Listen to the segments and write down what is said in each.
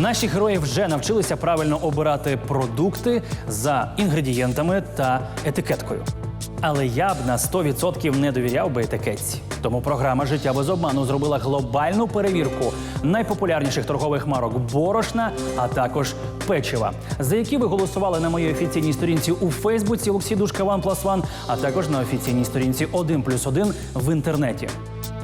Наші герої вже навчилися правильно обирати продукти за інгредієнтами та етикеткою. Але я б на 100% не довіряв би етикетці. Тому програма Життя без обману зробила глобальну перевірку найпопулярніших торгових марок борошна, а також печива, за які ви голосували на моїй офіційній сторінці у Фейсбуці Олексій Душка One Plus а також на офіційній сторінці 1 плюс 1 в інтернеті.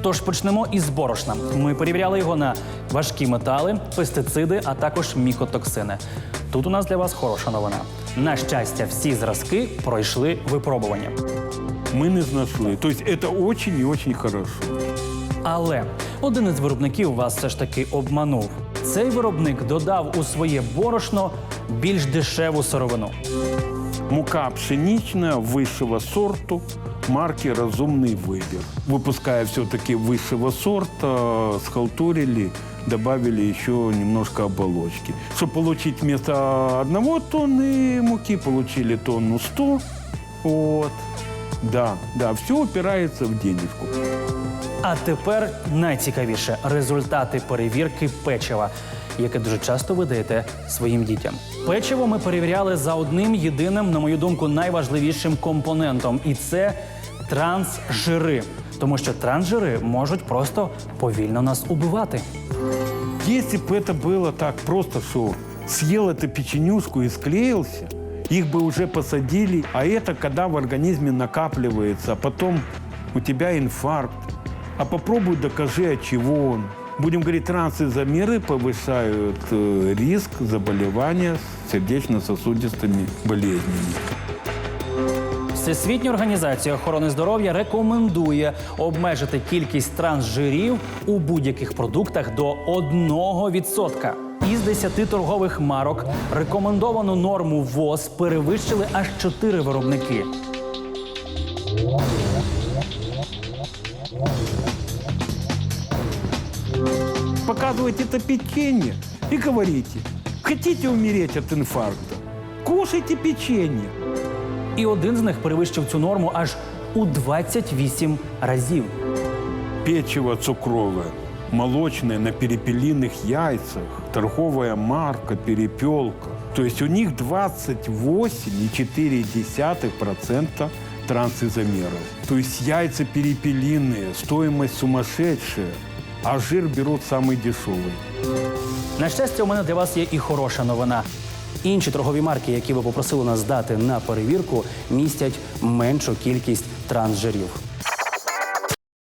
Тож почнемо із борошна. Ми перевіряли його на важкі метали, пестициди, а також мікотоксини. Тут у нас для вас хороша новина. На щастя, всі зразки пройшли випробування. Мы не знайшли. То есть это очень и очень хорошо. Але один із виробників вас все ж таки обманув. Цей виробник додав у своє борошно більш дешеву сировину. Мука пшеничная высшего сорту марки «Разумный выбор». Выпуская все-таки высшего сорта, схалтурили, добавили еще немножко оболочки. Чтобы получить вместо одного тонны муки, получили тонну 100. Вот. Да, да, все упирается в денежку. А тепер найцікавіше результати перевірки печива, яке дуже часто ви даєте своїм дітям. Печиво ми перевіряли за одним єдиним, на мою думку, найважливішим компонентом, і це трансжири. Тому що трансжири можуть просто повільно нас убивати. Если бы это было так просто, что съел эту печенюшку и склеился, их бы уже посадили. А это когда в организме накапливается, а потом у тебя инфаркт. А попробуй докажи, от чего он. Будем говорить, трансизомеры повышают э, риск заболевания сердечно-сосудистыми болезнями. Всесвітня організація охорони здоров'я рекомендує обмежити кількість трансжирів у будь-яких продуктах до 1%. Із 10 торгових марок рекомендовану норму ВОЗ перевищили аж 4 виробники. Показывайте это печенье и говорите, хотите умереть от инфаркта? Кушайте печенье. І один з них перевищив цю норму аж у 28 разів. Печиво цукровое, молочное на перепелиных яйцах, торговая марка «Перепелка». То есть у них 28,4% трансизомеров. То есть яйца перепелиные, стоимость сумасшедшая, а жир берут самый дешевый. На щастя, у мене для вас є і хороша новина. Інші торгові марки, які ви попросили нас здати на перевірку, містять меншу кількість трансжирів.